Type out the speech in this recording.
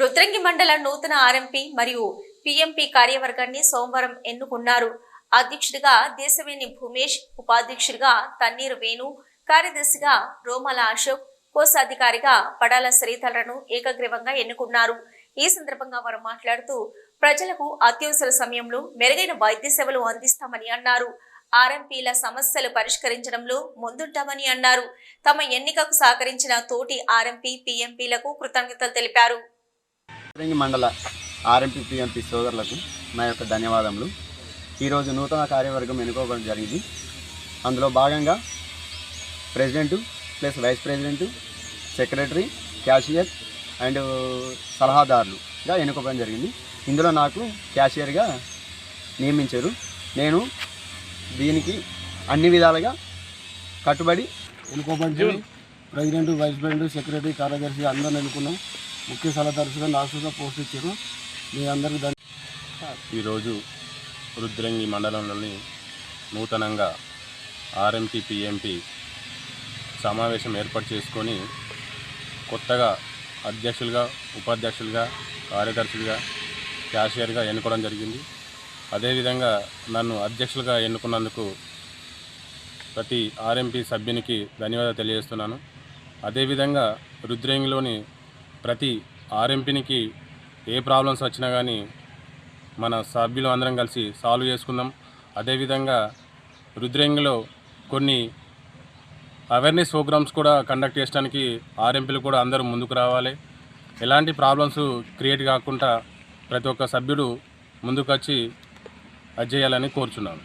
రుద్రంగి మండల నూతన ఆర్ఎంపీ మరియు పిఎంపి కార్యవర్గాన్ని సోమవారం ఎన్నుకున్నారు. అధ్యక్షుడిగా దేశవేణి భూమేష్ ఉపాధ్యక్షుడిగా తన్నీరు వేణు కార్యదర్శిగా రోమల అశోక్ కోశాధికారిగా పడాల శ్రీధరను ఏకగ్రీవంగా ఎన్నుకున్నారు. ఈ సందర్భంగా వారు మాట్లాడుతూ ప్రజలకు అత్యవసర సమయంలో మెరుగైన వైద్య సేవలు అందిస్తామని అన్నారు. ఆర్ఎంపీల సమస్యలు పరిష్కరించడంలో ముందుంటామని అన్నారు. తమ ఎన్నికకు సహకరించిన తోటి ఆర్ఎంపీ పీఎంపీలకు కృతజ్ఞతలు తెలిపారు. రింగి మండల ఆర్ఎంపీ పిఎంపీ సోదరులకు నా యొక్క ధన్యవాదములు. ఈరోజు నూతన కార్యవర్గం ఎన్నుకోవడం జరిగింది. అందులో భాగంగా president plus vice president secretary cashier and సలహాదారులుగా ఎన్నుకోవడం జరిగింది. ఇందులో నాకు క్యాషియర్గా నియమించారు. నేను దీనికి అన్ని విధాలుగా కట్టుబడి ఎన్నుకోబడి ప్రెసిడెంట్ వైస్ ప్రెసిడెంట్ సెక్రటరీ కార్యదర్శి అందరిని ఎన్నుకున్నాం. ముఖ్య సలహాదర్శిగా నాసుగా పోస్ట్ ఇచ్చారు. మీ అందరికీ దాన్ని ఈరోజు రుద్రంగి మండలంలోని నూతనంగా ఆర్ఎంపీ పిఎంపీ సమావేశం ఏర్పాటు చేసుకొని కొత్తగా అధ్యక్షులుగా ఉపాధ్యక్షులుగా కార్యదర్శులుగా క్యాషియర్గా ఎన్నుకోవడం జరిగింది. అదేవిధంగా నన్ను అధ్యక్షులుగా ఎన్నుకున్నందుకు ప్రతి ఆర్ఎంపీ సభ్యునికి ధన్యవాదాలు తెలియజేస్తున్నాను. అదేవిధంగా రుద్రేంగిలోని ప్రతి ఆర్ఎంపీనికి ఏ ప్రాబ్లమ్స్ వచ్చినా కానీ మన సభ్యులు అందరం కలిసి సాల్వ్ చేసుకుందాం. అదేవిధంగా రుద్రంగిలో కొన్ని అవేర్నెస్ ప్రోగ్రామ్స్ కూడా కండక్ట్ చేయడానికి ఆర్ఎంపీలు కూడా అందరూ ముందుకు రావాలి. ఎలాంటి ప్రాబ్లమ్స్ క్రియేట్ కాకుండా ప్రతి ఒక్క సభ్యుడు ముందుకు వచ్చి అది చేయాలని కోరుచున్నాను.